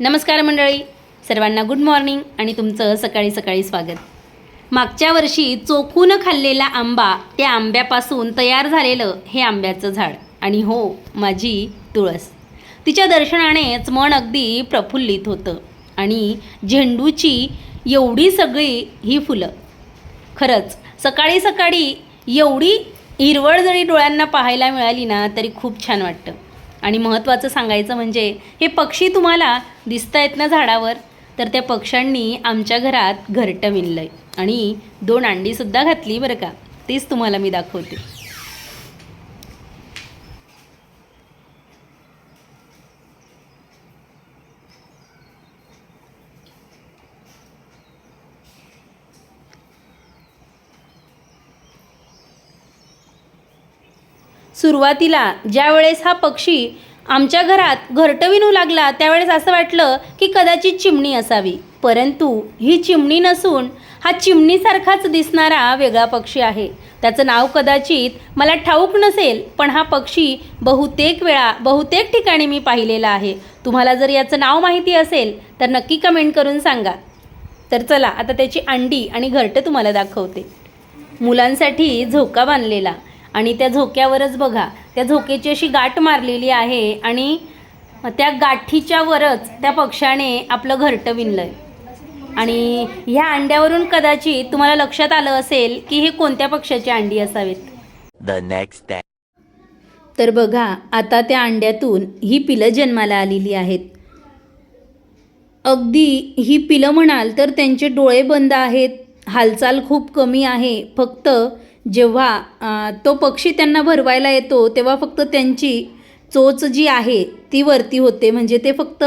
नमस्कार मंडळी. सर्वांना गुड मॉर्निंग आणि तुमचं सकाळी सकाळी स्वागत. मागच्या वर्षी चोखून खाल्लेला आंबा त्या आंब्यापासून तयार झालेलं हे आंब्याचं झाड. आणि हो माझी तुळस. तिच्या दर्शनानेच मन अगदी प्रफुल्लित होतं आणि झेंडूची एवढी सगळी ही फुलं. खरंच सकाळी सकाळी एवढी हिरवळ जरी डोळ्यांना पाहायला मिळाली ना तरी खूप छान वाटतं. आणि महत्त्वाचं सांगायचं म्हणजे हे पक्षी तुम्हाला दिसत आहेत ना झाडावर तर त्या पक्ष्यांनी आमच्या घरात घरटं विणलं आहे आणि दोन अंडीसुद्धा घातली बरं का तीच तुम्हाला मी दाखवते. सुरुवातीला ज्यावेळेस हा पक्षी आमच्या घरात घरटं विणू लागला त्यावेळेस असं वाटलं की कदाचित चिमणी असावी. परंतु ही चिमणी नसून हा चिमणीसारखाच दिसणारा वेगळा पक्षी आहे. त्याचं नाव कदाचित मला ठाऊक नसेल पण हा पक्षी बहुतेक वेळा बहुतेक ठिकाणी मी पाहिलेला आहे. तुम्हाला जर याचं नाव माहिती असेल तर नक्की कमेंट करून सांगा. तर चला आता त्याची अंडी आणि घरटं तुम्हाला दाखवते. मुलांसाठी झोका बांधलेला. आणि त्या झोक्यावरच बघा. त्या झोकेची अशी गाठ मारलेली आहे आणि त्या गाठीच्या वरच त्या पक्षाने आपलं घरटं विणलं आहे आणि ह्या अंड्यावरून कदाचित तुम्हाला लक्षात आलं असेल की हे कोणत्या पक्षाची अंडी असावीत. तर बघा आता त्या अंड्यातून ही पिलं जन्माला आलेली आहेत. अगदी ही पिलं म्हणाल तर त्यांचे डोळे बंद आहेत. हालचाल खूप कमी आहे. फक्त जेव्हा तो पक्षी त्यांना भरवायला येतो तेव्हा फक्त त्यांची चोच जी आहे ती वरती होते. म्हणजे ते फक्त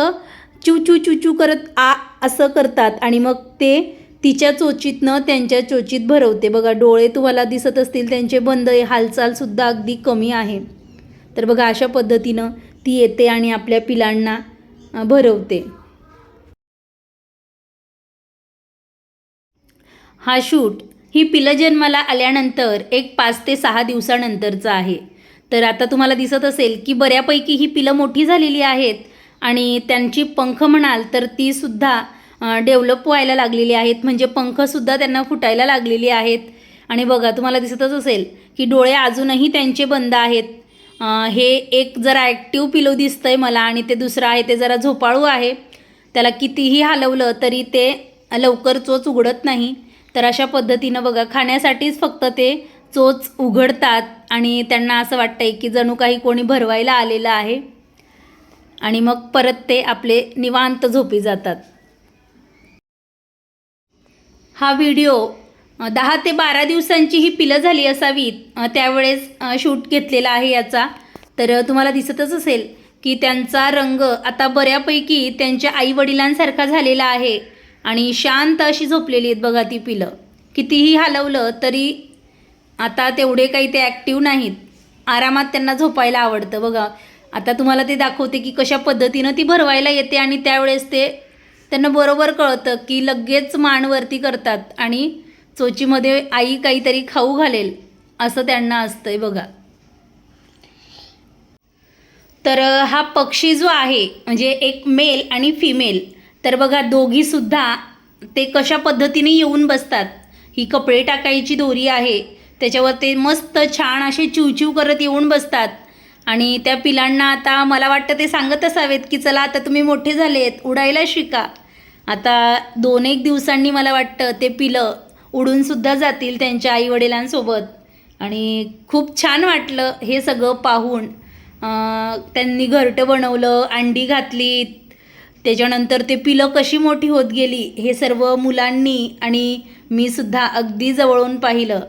चू चू चू चू करत आ असं करतात. आणि मग ते तिच्या चोचीतनं त्यांच्या चोचीत भरवते. बघा डोळे तुम्हाला दिसत असतील त्यांचे बंद हालचालसुद्धा अगदी कमी आहे. तर बघा अशा पद्धतीनं ती येते आणि आपल्या पिलांना भरवते. हा शूट ही पिलं जन्माला आल्यानंतर एक पाच ते सहा दिवसानंतरचं आहे. तर आता तुम्हाला दिसत असेल की बऱ्यापैकी ही पिलं मोठी झालेली आहेत आणि त्यांची पंख म्हणाल तर तीसुद्धा डेव्हलप व्हायला लागलेली आहेत. म्हणजे पंखसुद्धा त्यांना फुटायला लागलेली आहेत. आणि बघा तुम्हाला दिसतच असेल की डोळे अजूनही त्यांचे बंद आहेत. हे एक जरा ॲक्टिव्ह पिलो दिसतं आहे मला आणि ते दुसरं आहे ते जरा झोपाळू आहे. त्याला कितीही हलवलं तरी ते लवकर चोच उघडत नाही. तर अशा पद्धतीनं बघा खाण्यासाठीच फक्त ते चोच उघडतात आणि त्यांना असं वाटतंय की जणू काही कोणी भरवायला आलेलं आहे. आणि मग परत ते आपले निवांत झोपी जातात. हा व्हिडिओ दहा ते बारा दिवसांची ही पिलं झाली असावीत त्यावेळेस शूट घेतलेला आहे याचा. तर तुम्हाला दिसतच असेल की त्यांचा रंग आता बऱ्यापैकी त्यांच्या आईवडिलांसारखा झालेला आहे. आणि शांत अशी झोपलेली आहेत बघा ती पिलं. कितीही हलवलं तरी आता तेवढे काही ते ॲक्टिव्ह नाहीत. आरामात त्यांना झोपायला आवडतं बघा. आता तुम्हाला ते दाखवते की कशा पद्धतीनं ती भरवायला येते आणि त्यावेळेस ते त्यांना बरोबर कळतं की लगेच मानवरती करतात आणि चोचीमध्ये आई काहीतरी खाऊ घालेल असं त्यांना असतंय बघा. तर हा पक्षी जो आहे म्हणजे एक मेल आणि फिमेल तर बघा दोघीसुद्धा ते कशा पद्धतीने येऊन बसतात. ही कपडे टाकायची दोरी आहे. त्याच्यावर ते मस्त छान असे चिवचिव करत येऊन बसतात. आणि त्या पिलांना आता मला वाटतं ते सांगत असावेत की चला आता तुम्ही मोठे झालेत उडायला शिका. आता दोन एक दिवसांनी मला वाटतं ते पिलं उडूनसुद्धा जातील त्यांच्या आईवडिलांसोबत. आणि खूप छान वाटलं हे सगळं पाहून. त्यांनी घरटं बनवलं अंडी घातली त्याच्यानंतर ते पिलं कशी मोठी होत गेली हे सर्व मुलांनी आणि मी सुद्धा अगदी जवळून पाहिलं.